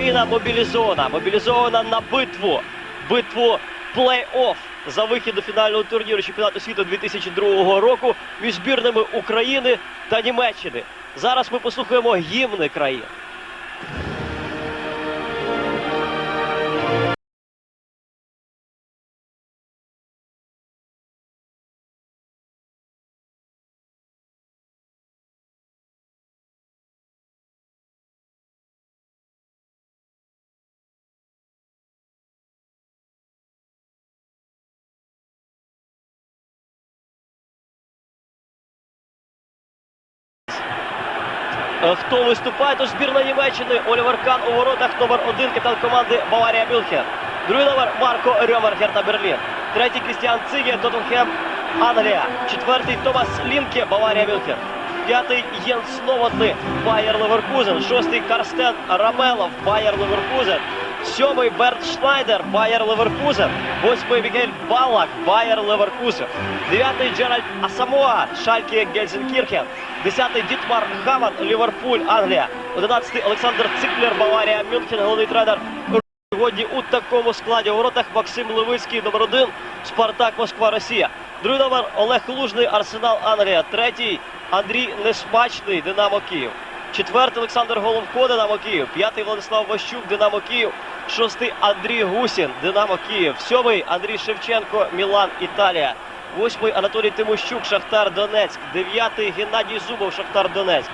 Україна мобілізована, мобілізована на битву, битву плей-офф за вихід до фінального турніру чемпіонату світу 2002 року між збірними України та Німеччини. Зараз ми послухаємо гімни країн. Хто виступає? Тож збірна Німеччини Олівер Кан у воротах номер один капітан команди Баварія Мюнхен. Другий номер Марко Рьомер Герта Берлін. Третій Крістіан Циге Тоттенхем Англія. Четвертий Томас Лінке Баварія Мюнхен. П'ятий Єнс Новотли Байер Леверкузен. Шостий Карстен Рамелов Байер Леверкузен. Сьомий Берт Шнайдер Байер Леверкузен. Восьмий Мігель Балак Байер Леверкузен. Дев'ятий Джеральд Асамоа Шальке Гельзенкірхен. Десятий Дітмар Хаван Ліверпуль Англія. Одинадцятий Олександр Циклер Баварія Мюнхен. Головний тренер Сьогодні у такому складі у воротах Максим Левицький, номер один, Спартак Москва, Росія. Другий номер Олег Лужний, Арсенал Англія. Третій Андрій Несмачний, Динамо Київ. Четвертий Олександр Головко, Динамо Київ. П'ятий Владислав Ващук, Динамо Київ. Шостий Андрій Гусін, Динамо Київ. Сьомий Андрій Шевченко, Мілан, Італія. Восьмий Анатолій Тимощук, Шахтар Донецьк. Дев'ятий Геннадій Зубов, Шахтар Донецьк.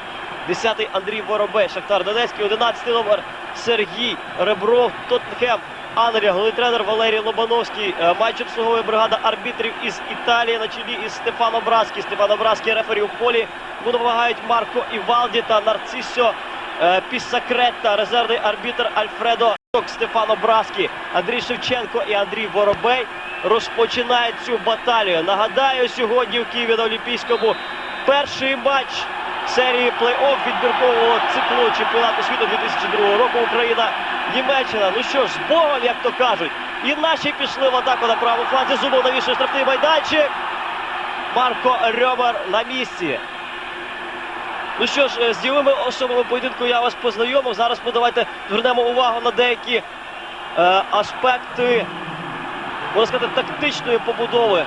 Десятий Андрій Воробей, Шахтар Донецький. Одинадцятий номер Сергій Ребров, Тоттенхем, Англія, головний тренер Валерій Лобановський. Е, Матч обслуговує бригада арбітрів із Італії на чолі із Стефано Браскі. Стефано Браскі рефері у полі. Допомагають Марко Івалді та Нарцисо е, Піссакретта, резервний арбітр Альфредо Стефано Браскі, Андрій Шевченко і Андрій Воробей розпочинають цю баталію. Нагадаю, сьогодні в Києві на Олімпійському перший матч серії плей-офф відбіркового циклу чемпіонату світу 2002 року Україна Німеччина. Ну що ж, з Богом, як то кажуть, і наші пішли в атаку на правому фланзі. Зубов навішує штрафний майданчик. Марко Рьомер на місці. Ну що ж, е, з діловими особами поєдинку я вас познайомив. Зараз ми давайте звернемо увагу на деякі е, аспекти, можна сказати, тактичної побудови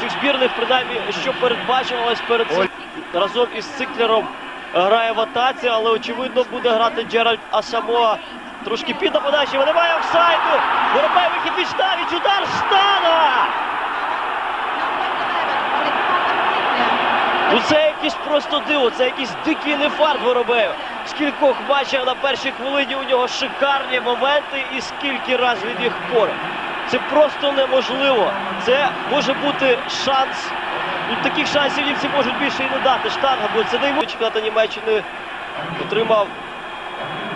цих збірних, принаймні, що передбачувалось перед цим. Разом із Циклером грає в атаці, але очевидно буде грати Джеральд Асамоа. Трошки під подачі, немає офсайду. Воробей вихід від Штавіч, удар Штана! Ну це якийсь просто диво, це якийсь дикий нефарт Воробею. З кількох матчів на першій хвилині у нього шикарні моменти і скільки разів від їх поряд. Це просто неможливо. Це може бути шанс. Ну, таких шансів німці можуть більше і не дати. Штанга, бо це неймовірно. Чемпіонат Німеччини отримав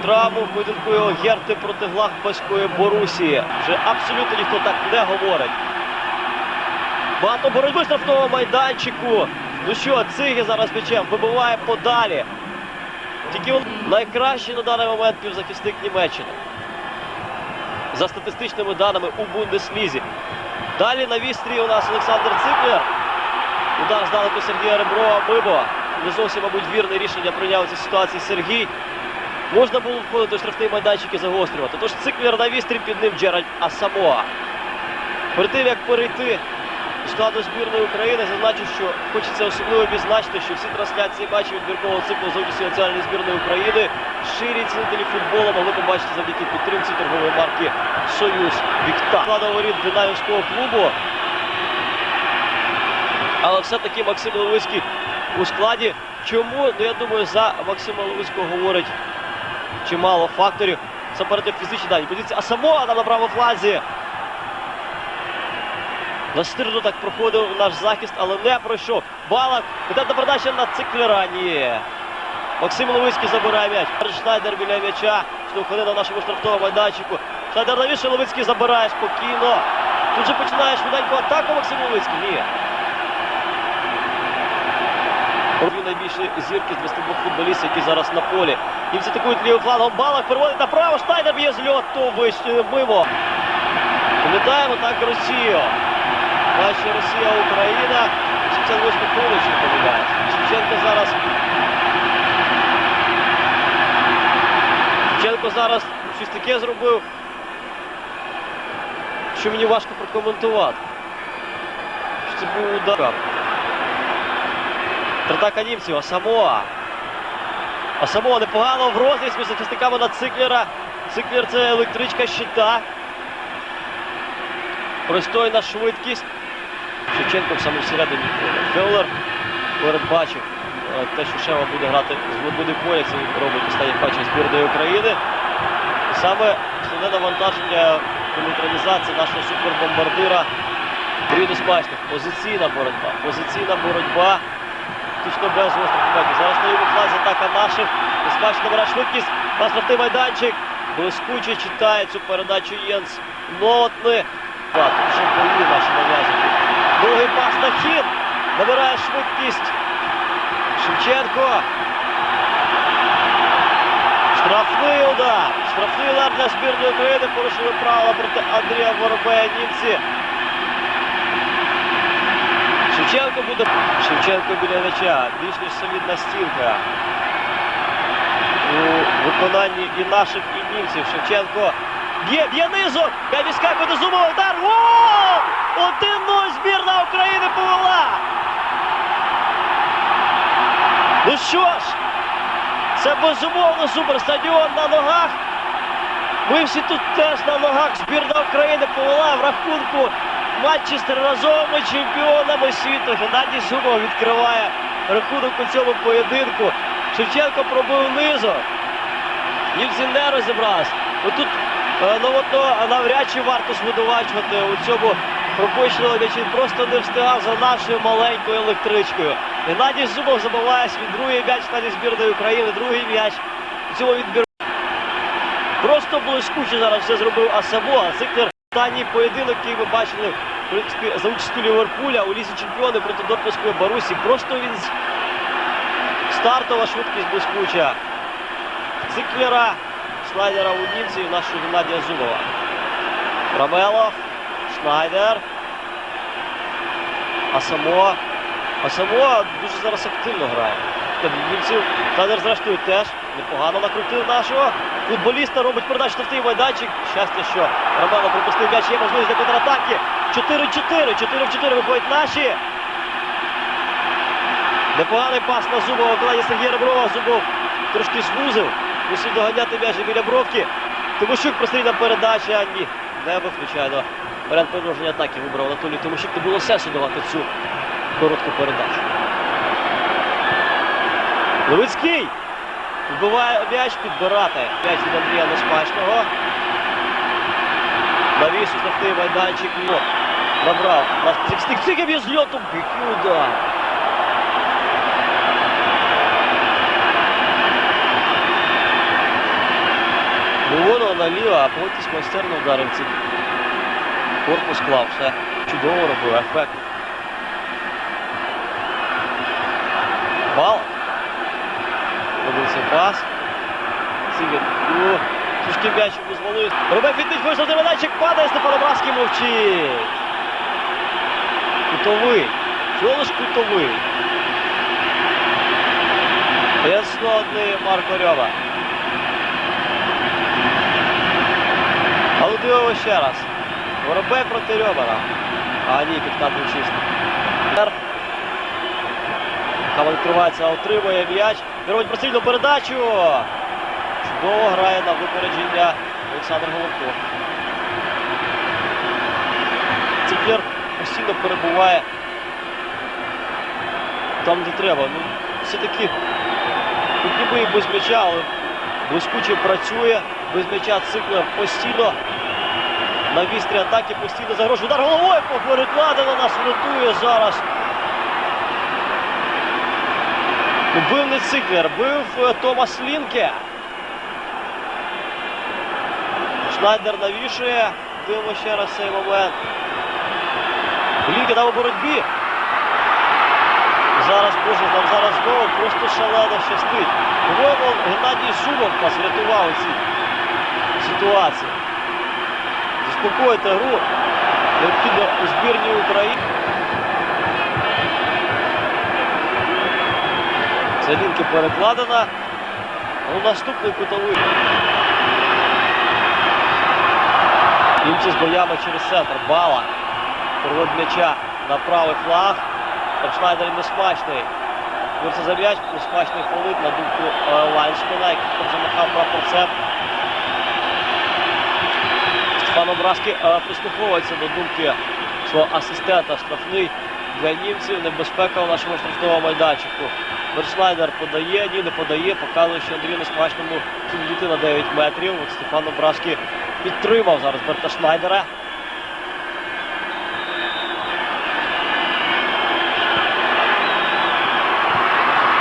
травму в поєдинку його Герти проти Глахбаської Борусії. Вже абсолютно ніхто так не говорить. Багато боротьби штрафного майданчику. Ну що, Циги зараз м'ячем вибиває подалі. Тільки він найкращий на даний момент півзахисник Німеччини. За статистичними даними у Бундеслізі. Далі на вістрі у нас Олександр Циклер. Удар здалеку Сергія Реброва Мибо. Не зовсім, мабуть, вірне рішення прийняв цій ситуації Сергій. Можна було входити в штрафний майданчик і загострювати. Тож Циклер на вістрі під ним Джеральд Асамоа. Перед тим, як перейти до складу збірної України, зазначу, що хочеться особливо відзначити, що всі трансляції матчів відбіркового циклу участі національної збірної України ширі цінителі футболу могли побачити завдяки підтримці торгової марки Союз Вікта. Складу воріт Динамівського клубу. Але все-таки Максим Левицький у складі. Чому? Ну я думаю, за Максима Левицького говорить чимало факторів. Заперед фізичні дані. Позиція Асамоа там на правому фланзі. Настирно так проходив наш захист, але не пройшов. Балак. Питання передача на циклера. Ні. Максим Левицький забирає м'яч. Шнайдер біля м'яча. Штовхне на нашому штрафному майданчику. Шнайдер навіщо Левицький забирає спокійно. Тут же починає швиденьку атаку Максим Левицький. Ні. Дві найбільші зірки з 22 футболістів, які зараз на полі. Німці атакують лівим флангом. Балак переводить направо. Шнайдер б'є з льоту. Вище мимо. Пам'ятаємо так Росію. Матчі Росія-Україна. 68 хвилин, чи. Шевченко зараз. Шевченко Шевченко зараз щось таке зробив, що мені важко прокоментувати. Що це був удар. Тратака німців, Асамоа. Асамоа непогано в розріз між захисниками на циклера. Циклер це електричка щита. Пристойна швидкість. Шевченко в самому всередині. Феллер передбачив е, те, що Шева буде грати з глибини поля, це робить останній матчі збірної України. І саме основне навантаження по нейтралізації нашого супербомбардира Андрій Доспачник. Позиційна боротьба. Позиційна боротьба. Точно без моментів. Зараз на йому флазі атака наших. Доспачник набирає швидкість. Паспортний майданчик. Блискуче читає цю передачу Єнс Нотни. Так, вже бої наші нав'язані. Довгий пас на хід. Набирає швидкість. Шевченко. Штрафний удар. Штрафний удар для збірної України. Порушили правила проти Андрія Воробея. Німці. Шевченко буде. Шевченко біля м'яча. Більш ніж солідна стінка. У виконанні і наших, і німців. Шевченко б'є, б'є низом. Я відскакує до зумового удар. Гол! 1-0 збірна України повела. Ну що ж, це безумовно суперстадіон на ногах. Ми всі тут теж на ногах. Збірна України повела в рахунку матчі з триразовими чемпіонами світу. Геннадій Зубов відкриває рахунок у цьому поєдинку. Шевченко пробив низом. Німці не розібрались. Отут е, новотно навряд чи варто звинувачувати у цьому пропущеному м'ячі. Просто не встигав за нашою маленькою електричкою. Геннадій Зубов забиває свій другий м'яч складі збірної України, другий м'яч у цьому відбір. Просто блискуче зараз все зробив Асамо. А Циклер останній поєдинок, який ми бачили в принципі, за участю Ліверпуля у лісі чемпіонів проти Дортмундської Барусі. Просто він стартова швидкість блискуча. Циклера, Шнайдера у німців і нашого Геннадія Зубова. Рамелов, Шнайдер. Асамо. Асамо дуже зараз активно грає. Та Німців зрештою теж непогано накрутив нашого. Футболіста робить передачу штрафний майданчик. Щастя, що Рамелов пропустив м'яч, є можливість для контратаки. 4-4, 4-4 виходять наші. Непоганий пас на Зубова, виконання Сергія Реброва. Зубов трошки звузив. Мусив доганяти м'яч біля бровки. Тимощук прострільна передача. Ні, не виключайно. Варіант продовження атаки вибрав Анатолій Тимощук. Не було сенсу давати цю коротку передачу. Левицький вбиває м'яч підбирати. М'яч від Андрія Несмачного. Навіс у штрафний майданчик. Льот. Набрав. Стик цигів є з льотом. Який удар. Ну воно наліво, а Поготіс майстерно вдарив цим. Корпус клав, все чудово робив, ефектно. Бал. Пас. Ну, тяжкий м'яч дозволив. Робив відбить, вийшов на майданчик, падає, Степан Образський мовчить. Кутовий. Чого лиш кутовий? Яснотний Марко Рьоба. Але дивимо ще раз. Воробей проти Рьобара. А ні, підкат був чистий. Кава відкривається, отримує м'яч. Він робить прострільну передачу. Чудово грає на випередження Олександр Головко. Циклер постійно перебуває там, де треба. Ну, все-таки ніби і без м'яча, але блискуче працює. Без м'яча Циклер постійно на вістрі атаки постійно загрожує. Удар головою перекладено нас врятує зараз. Ну, бив не Циклер, бив Томас Лінке. Шнайдер навішує. Дивимо ще раз цей момент. Лінке там у боротьбі. Зараз, боже, нам зараз знову просто шалено щастить. По-моєму, Геннадій Зубов нас врятував цій ситуації. Заспокоїти гру. Необхідно у збірній України. Це перекладена. Ну, наступний кутовий. Німці з боями через центр. Бала. Перевод м'яча на правий фланг. Там Шнайдер несмачний. Бореться за м'яч, несмачний фолит на думку е, який там замахав прапорцем. Стефан Образки е, прислуховується до думки свого асистента. Штрафний для німців. Небезпека у нашому штрафному майданчику. Бершнайдер подає, ні, не подає, показує, що Андрію Несмачному діти на 9 метрів. От Стефан Образки підтримав зараз Берта Шнайдера.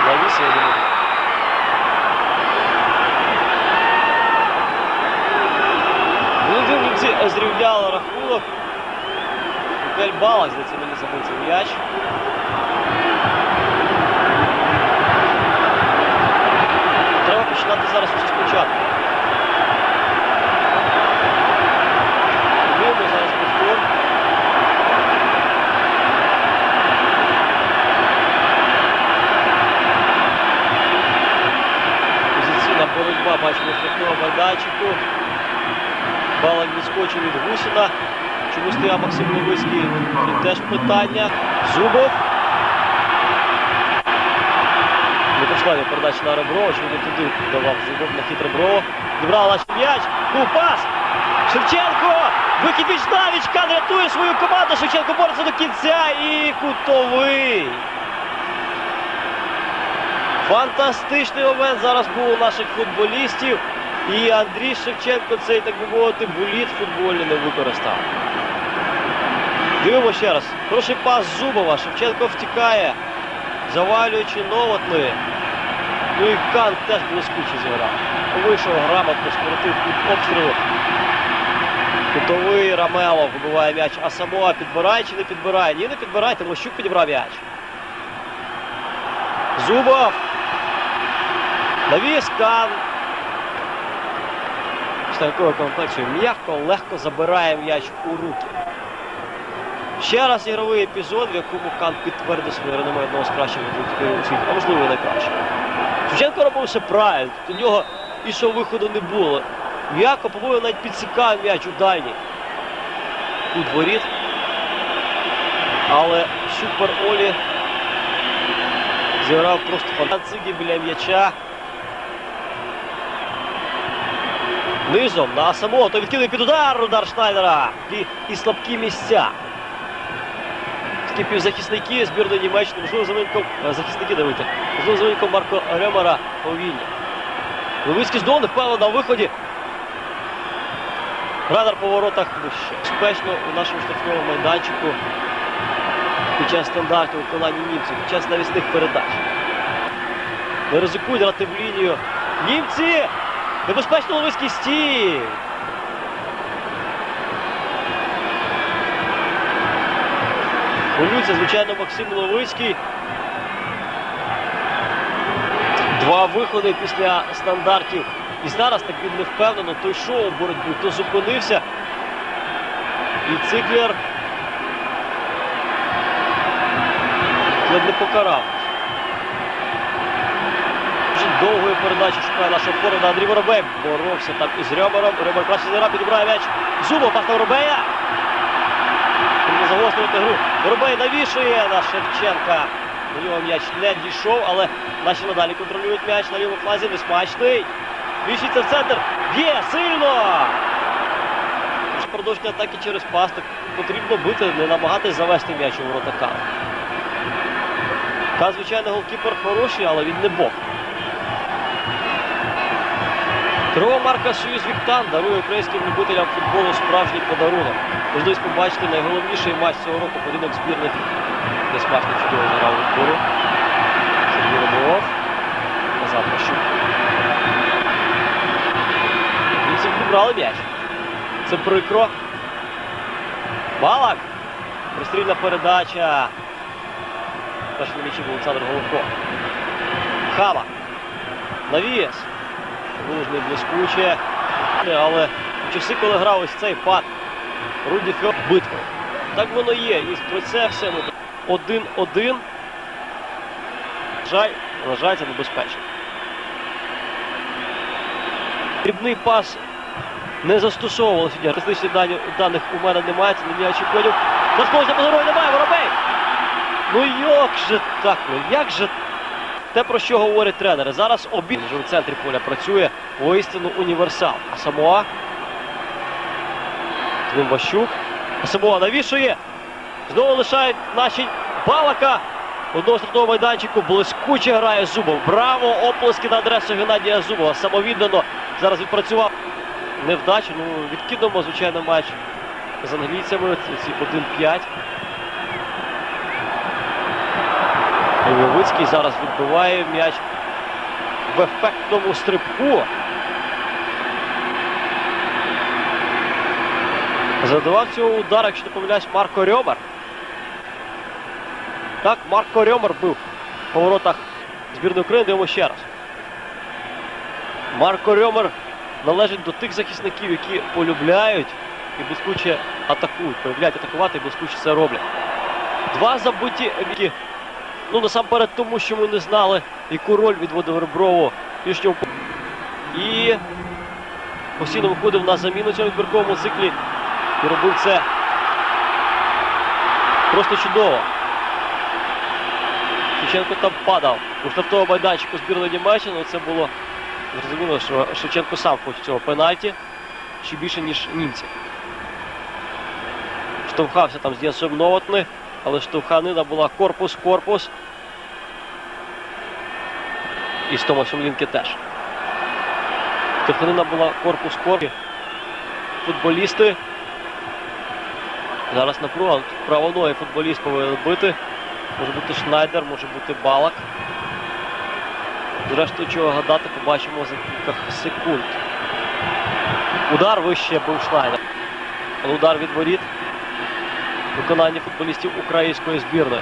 Навіс, я зрівняли рахунок. Микель Балак, здається, мені забив цей м'яч. Треба починати зараз усе спочатку. Дивимо зараз повтор. Позиційна бачимо, штрафного майданчику. Балак відскочив від Гусіна. Чому стояв Максим Левицький? Тут теж питання. Зубов. Не пішла його передача на ребро, очевидно туди давав Зубов на хит ребро. Дібрала наш м'яч. Ну, пас! Шевченко! Вихід віч навіч! Рятує свою команду. Шевченко бореться до кінця і кутовий. Фантастичний момент зараз був у наших футболістів. І Андрій Шевченко цей, так би мовити, боліт футбольний не використав. Дивимо ще раз. Хороший пас Зубова. Шевченко втікає, завалюючи новотли. Ну і Кан теж блискуче зіграв. Вийшов грамотно, скоротив під обстрілу. Кутовий Рамелов вибиває м'яч. А Самоа підбирає чи не підбирає? Ні, не підбирає, Тимощук підібрав м'яч. Зубов. Навіс Кан. Після такого комплексу м'яко, легко забирає м'яч у руки. Ще раз ігровий епізод, в якому Кан підтвердив своє реноме одного з кращих у світі, а можливо і найкраще. Шевченко робив все правильно, у нього іншого виходу не було. М'яко, по-моєму, навіть підсікає м'яч у дальній. Тут воріт. Але Супер Олі зіграв просто фантастики біля м'яча. Низом на самого, то відкинули під удар, удар Шнайдера. І, і слабкі місця. Півзахисники збірної Німеччини, можливо, замінком е, захисники давайте. Можливо, замінком Марко Ремера повільні. Левицький знову не впевнено на виході. Радар по воротах вище. Безпечно у нашому штрафному майданчику під час стандартів виконання німців, під час навісних передач. Не ризикують грати в лінію. Німці! Небезпечно Левицький стій! Хвилюється, звичайно, Максим Ловицький. Два виходи після стандартів. І зараз так він не впевнено, то йшов у боротьбу, то зупинився. І циклер не покарав. Довгої передачі шукає нашого форварда Андрій Воробей. Боровся там із Рьомером. Рьомер краще зіграв, підібрає м'яч. Зубов пас на Воробея. Треба загострювати гру. Воробей навішує на Шевченка. До нього м'яч не дійшов, але наші надалі контролюють м'яч на лівому фланзі. Несмачний. Віщиться в центр. Б'є сильно. Продовження атаки через пас. Так потрібно бити, не намагатись завести м'яч у ворота Кана. Кан, звичайно, голкіпер хороший, але він не бог. Торгова марка Союз Віктан дарує українським любителям футболу справжній подарунок. Можливість побачити найголовніший матч цього року поєдинок збірних. Несмачно чудово грав у збору. Сергій Роболов. Назад Пащук. Німці підібрали м'яч. Це прикро. Балак. Пристрільна передача. Перший на м'ячі був Олександр Головко. Хама. Навіс. Лужний блискуче. Але в часи, коли грав ось цей пад Руді Фьор битвою. Так воно є. І про це все один-один. Жаль, вважається небезпечно. Дрібний пас не застосовували сьогодні. Статистичних даних у мене немає, це не чемпіонів. Насправді позорою немає, Воробей! Ну як же так? Ну як же те, про що говорять тренери. Зараз обід вже у центрі поля працює воістину універсал. А Самоа. Климбащук. Самоа навішує. Знову лишають наші балака. Одного стартового майданчику блискуче грає Зубов. Браво! Оплески на адресу Геннадія Зубова. Самовіддано зараз відпрацював невдачу. Ну, відкинемо, звичайно, матч з англійцями. Ці 1-5. Левицький зараз відбиває м'яч в ефектному стрибку. Задавав цього удару, якщо не помиляюсь, Марко Рьомер. Так, Марко Рьомер був в поворотах збірної України. Дивимо ще раз. Марко Рьомер належить до тих захисників, які полюбляють і блискуче атакують. Полюбляють атакувати і блискуче це роблять. Два забиті Ну, насамперед тому, що ми не знали, яку роль відводив Реброву по- І постійно виходив на заміну цьому відбірковому циклі і робив це просто чудово. Шевченко там падав у стартовому майданчику збірної Німеччини. Це було зрозуміло, що Шевченко сам хоче цього пенальті ще більше, ніж німці. Штовхався там з Єсом Новотни. Але штовханина була корпус-корпус. І з Томасом Лінки теж. Штовханина була корпус-корпус. Футболісти. Зараз напруга. Правоногий футболіст повинен бити. Може бути Шнайдер, може бути Балак. Зрештою, чого гадати, побачимо за кілька секунд. Удар вище був Шнайдер. Але удар від воріт виконанні футболістів української збірної.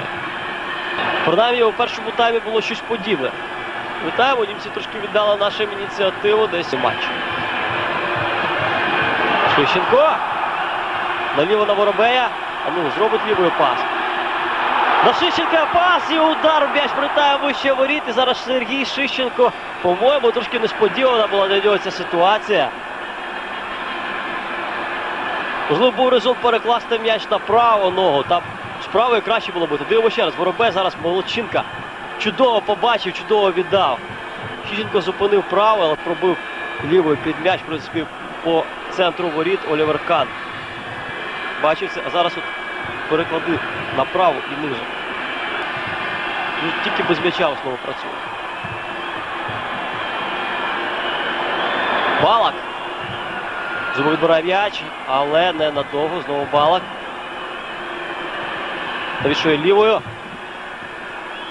Принаймні у першому таймі було щось подібне. Вітаємо, німці трошки віддали нашим ініціативу десь у матчі. Шищенко. Наліво на Воробея. А ну, зробить лівий пас. На Шищенка пас і удар. М'яч прилітає вище воріт. І зараз Сергій Шищенко, по-моєму, трошки несподівана була для нього ця ситуація. Можливо, був резон перекласти м'яч на праву ногу. Там з правої краще було бути. Дивимо ще раз. Воробей зараз молодчинка. Чудово побачив, чудово віддав. Щищенко зупинив право, але пробив лівою під м'яч, в принципі, по центру воріт Олівер Кан. Бачив це, а зараз от переклади направо і низу. Ну, Тільки без м'яча основу працює. Балак. Знову відбирає м'яч, але не надовго. Знову балак. Навішує лівою.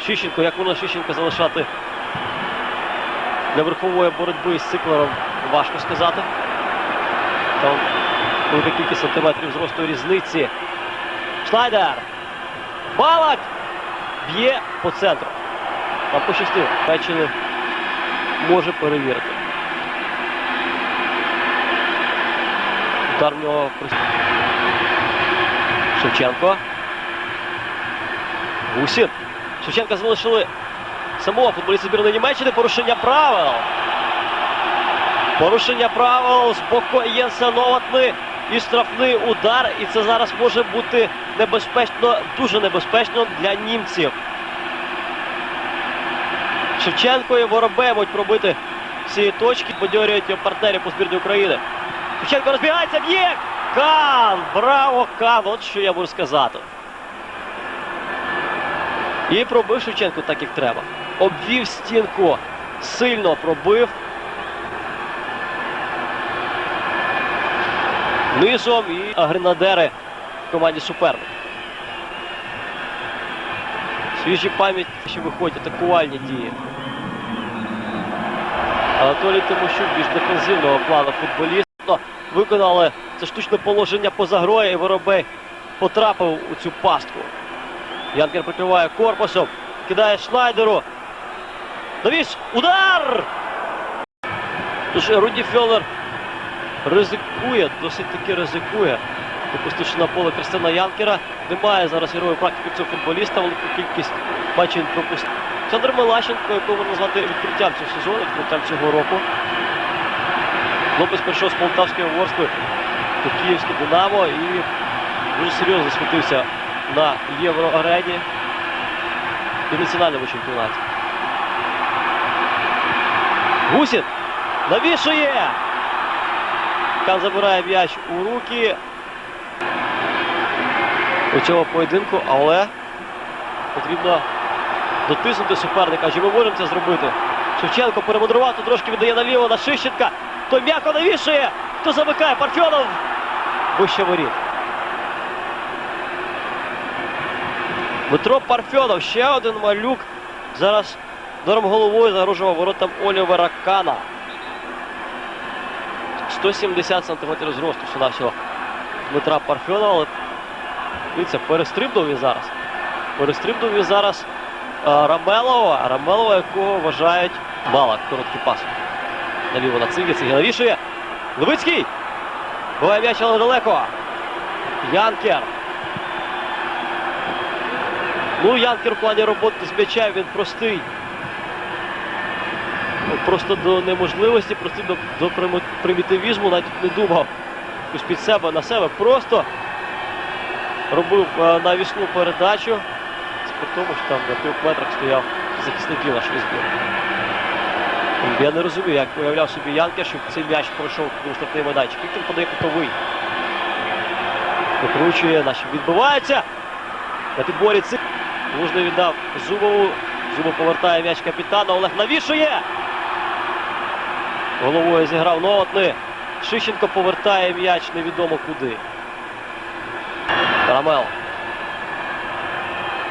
Шищенко, як можна Шищенко залишати для верхової боротьби з циклером, важко сказати. Там велика кількість сантиметрів зросту різниці. Шнайдер. Балак! Б'є по центру. Там пощастило. Бачили, може перевірити. Удар в нього Шевченко. Гусін. Шевченка залишили самого футболіста збірної Німеччини. Порушення правил. Порушення правил з боку Єнса Новотни і штрафний удар. І це зараз може бути небезпечно, дуже небезпечно для німців. Шевченко і Воробей можуть пробити цієї точки, подьорюють партнерів по збірні України. Шевченко розбігається, б'є! Кан! Браво, Кан! От що я можу сказати. І пробив Шевченко так, як треба. Обвів стінку, сильно пробив. Низом і гренадери в команді суперник. Свіжі пам'ять, що виходять атакувальні дії. Анатолій Тимощук більш дефензивного плану футболіст. Виконали це штучне положення поза грою і Воробей потрапив у цю пастку. Янкер прикриває корпусом, кидає Шнайдеру. Навіс! Удар! Тож Руді Фьолер ризикує, досить таки ризикує. Випустивши на поле Кристина Янкера. Немає зараз героїв практики цього футболіста, велику кількість він пропустив. Олександр Милащенко, якого можна назвати відкриттям цього сезону, відкриттям цього року. Хлопець прийшов з Полтавської Ворскли до Київське Динамо і дуже серйозно засвітився на євроарені і національному чемпіонаті. Гусін навішує! Кан забирає м'яч у руки у цього поєдинку, але потрібно дотиснути суперника. Чи ми можемо це зробити? Шевченко перемудрував, трошки віддає наліво на Шищенка. Той м'яко навішує. Хто замикає? Парфьонов. Вище воріт. Дмитро Парфьонов, ще один малюк. Зараз норм головою загрожував воротам Олівера Кана. 170 сантиметрів зросту всього всього Дмитра Парфьонова. Але дивіться, перестрибнув він зараз. Перестрибнув він зараз а, Рамелова, Рамелова, якого вважають балак. Короткий пас. Наліво на Цигі, Цигі навішує. Левицький! Буває м'яч, але далеко. Янкер. Ну, Янкер в плані роботи з м'яча, він простий. Ну, Просто до неможливості, простий до, до примітивізму, навіть не думав якось під себе на себе. Просто робив е, навісну передачу. При тому, що там на трьох метрах стояв захисників нашої збірної. Я не розумію, як уявляв собі Янкер, щоб цей м'яч пройшов у штрафний майданчик. Віктор подає кутовий. Викручує, наче відбивається. На підборі цих. Лужний віддав Зубову. Зубов повертає м'яч капітана. Олег навішує. Головою зіграв Новотни. Шищенко повертає м'яч невідомо куди. Рамел.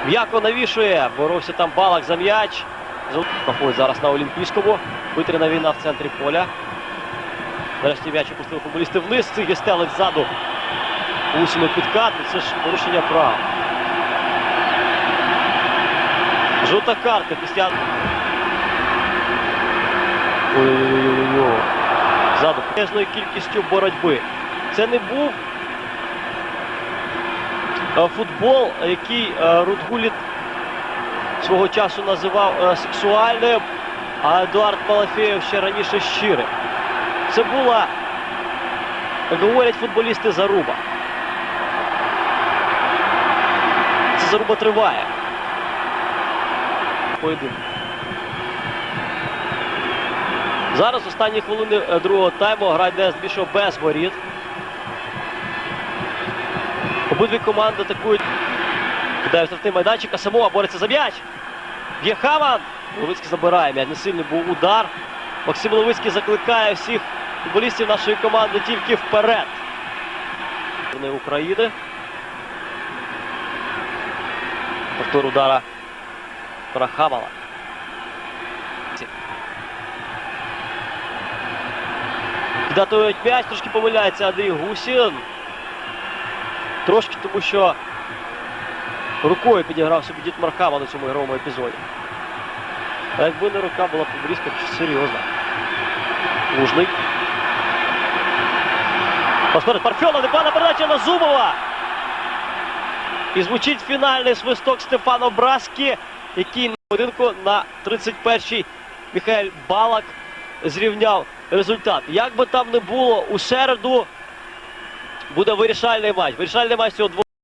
М'яко навішує. Боровся там балак за м'яч. Проходить зараз на Олімпійському. Витряна війна в центрі поля. Нарешті м'яч опустили футболісти вниз. Цих стелить ззаду. Усіми підкат. Це ж порушення прав. Жовта картка після. Ой-ой-ой. Ззаду безною кількістю боротьби. Це не був е, футбол, який е, Рудгуліт свого часу називав е, сексуальним, а Едуард Малафєєв ще раніше щирим. Це була, як говорять футболісти, заруба. Це заруба триває. Поєдинок. Зараз останні хвилини е, другого тайму гра йде без воріт. Обидві команди атакують. Кидає штрафний майданчик, а Самова бореться за м'яч. Є Хаман. Левицький забирає м'яч. Несильний був удар. Максим Левицький закликає всіх футболістів нашої команди тільки вперед. України. Повтор удара Парахамала. Підготують м'яч, трошки помиляється Андрій Гусін. Трошки тому, що рукою підіграв собі Дід Мархама на цьому ігровому епізоді. Якби не рука була побрізка, то серйозно. Лужний. Паспорт Парфьонов, непогана передача на Зубова. І звучить фінальний свисток Стефано Браскі, який на поєдинку на 31-й Михайль Балак зрівняв результат. Як би там не було, у середу буде вирішальний матч. Вирішальний матч цього.